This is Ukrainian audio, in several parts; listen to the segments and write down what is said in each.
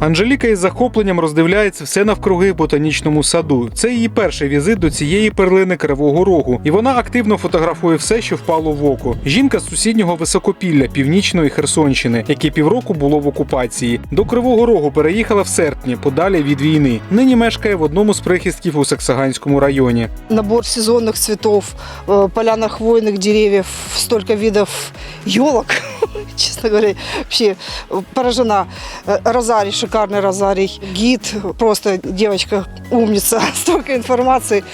Анжеліка із захопленням роздивляється все навкруги в ботанічному саду. Це її перший візит до цієї перлини Кривого Рогу, і вона активно фотографує все, що впало в око. Жінка з сусіднього високопілля північної Херсонщини, яке півроку було в окупації. До Кривого Рогу переїхала в серпні, подалі від війни. Нині мешкає в одному з прихистків у Саксаганському районі. набор сезонных цветов, э, поляна хвойных деревьев, столько видов елок. Честно говоря, вообще э, поражена. Э, Розарий, шикарный розарий. Гид, просто девочка умница. Столько информации.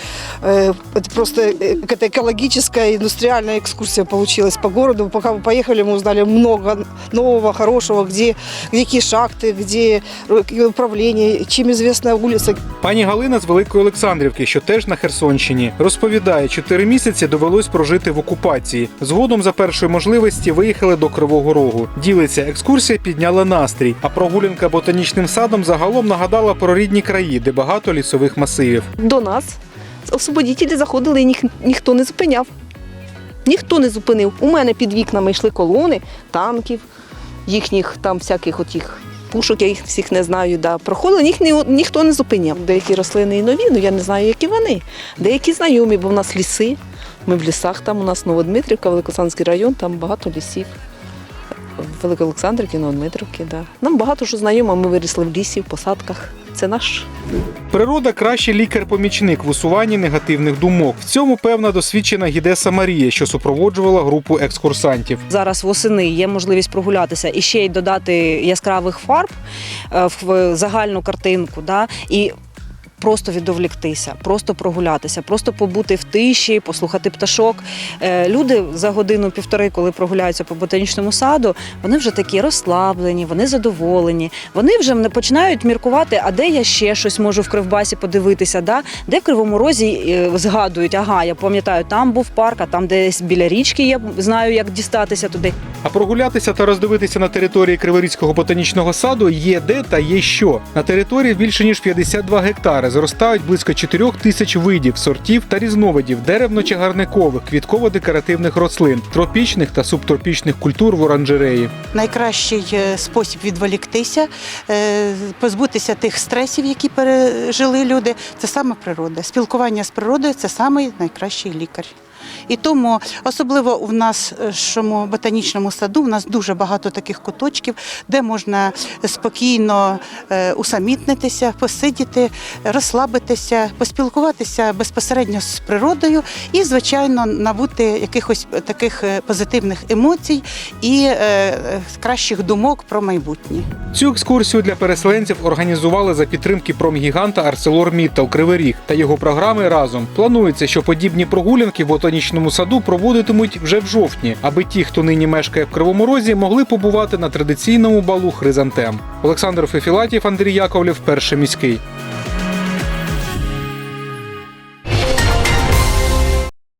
Э, Это просто э, какая-то экологическая, индустриальная экскурсия получилась по городу. Пока мы поехали, мы узнали много нового, хорошего, где, где какие шахты, где э, управление, чем известная улица, Пані Галина з Великої Олександрівки, що теж на Херсонщині, розповідає, чотири місяці довелось прожити в окупації. Згодом за першої можливості виїхали до Кривого Рогу. Ділиться, екскурсія підняла настрій, а прогулянка ботанічним садом загалом нагадала про рідні краї, де багато лісових масивів. до нас освободітелі заходили і ніх, ніхто не зупиняв. Ніхто не зупинив. У мене під вікнами йшли колони танків, їхніх там всяких отіх пушок, я їх всіх не знаю. Да. Проходили, їх ні, ніхто не зупиняв. Деякі рослини і нові, ну я не знаю, які вони. Деякі знайомі, бо в нас ліси. Ми в лісах, там у нас Новодмитрівка, Великосанський район, там багато лісів. В Великоолександрівці, Новодмитрівки, да. Нам багато що знайомо, ми виросли в лісі, в посадках. Це наш Природа кращий лікар-помічник в усуванні негативних думок. В цьому певна досвідчена гідеса Марія, що супроводжувала групу екскурсантів. Зараз восени є можливість прогулятися і ще й додати яскравих фарб е, в загальну картинку. Да? І Просто відволіктися, просто прогулятися, просто побути в тиші, послухати пташок. Е, Люди за годину-півтори, коли прогуляються по ботанічному саду, вони вже такі розслаблені, вони задоволені. Вони вже починають міркувати, а де я ще щось можу в Кривбасі подивитися, да? де в Кривому Розі е, згадують, ага, я пам'ятаю, там був парк, а там десь біля річки я знаю, як дістатися туди. А прогулятися та роздивитися на території Криворізького ботанічного саду є де та є що. На території більше ніж 52 гектари зростають близько 4 тисяч видів, сортів та різновидів деревно-чагарникових, квітково-декоративних рослин, тропічних та субтропічних культур в оранжереї. найкращий е, спосіб відволіктися, е, позбутися тих стресів, які пережили люди, це саме природа. Спілкування з природою це самий найкращий лікар. І тому, особливо у нас е, ботанічному саду, у нас дуже багато таких куточків, де можна спокійно е, усамітнитися, посидіти, розслабитися, поспілкуватися безпосередньо з природою і, звичайно, набути якихось таких е, позитивних емоцій і кращих думок про майбутнє. Цю екскурсію для переселенців організували за підтримки промгіганта ArcelorMittal Кривий Ріг та його програми разом. Планується, що подібні прогулянки в ботанічному саду проводитимуть вже в жовтні, аби ті, хто нині мешкає в Кривому Розі, могли побувати на традиційному балу хризантем. Олександр Фефілатів, Андрій Яковлів, перший міський.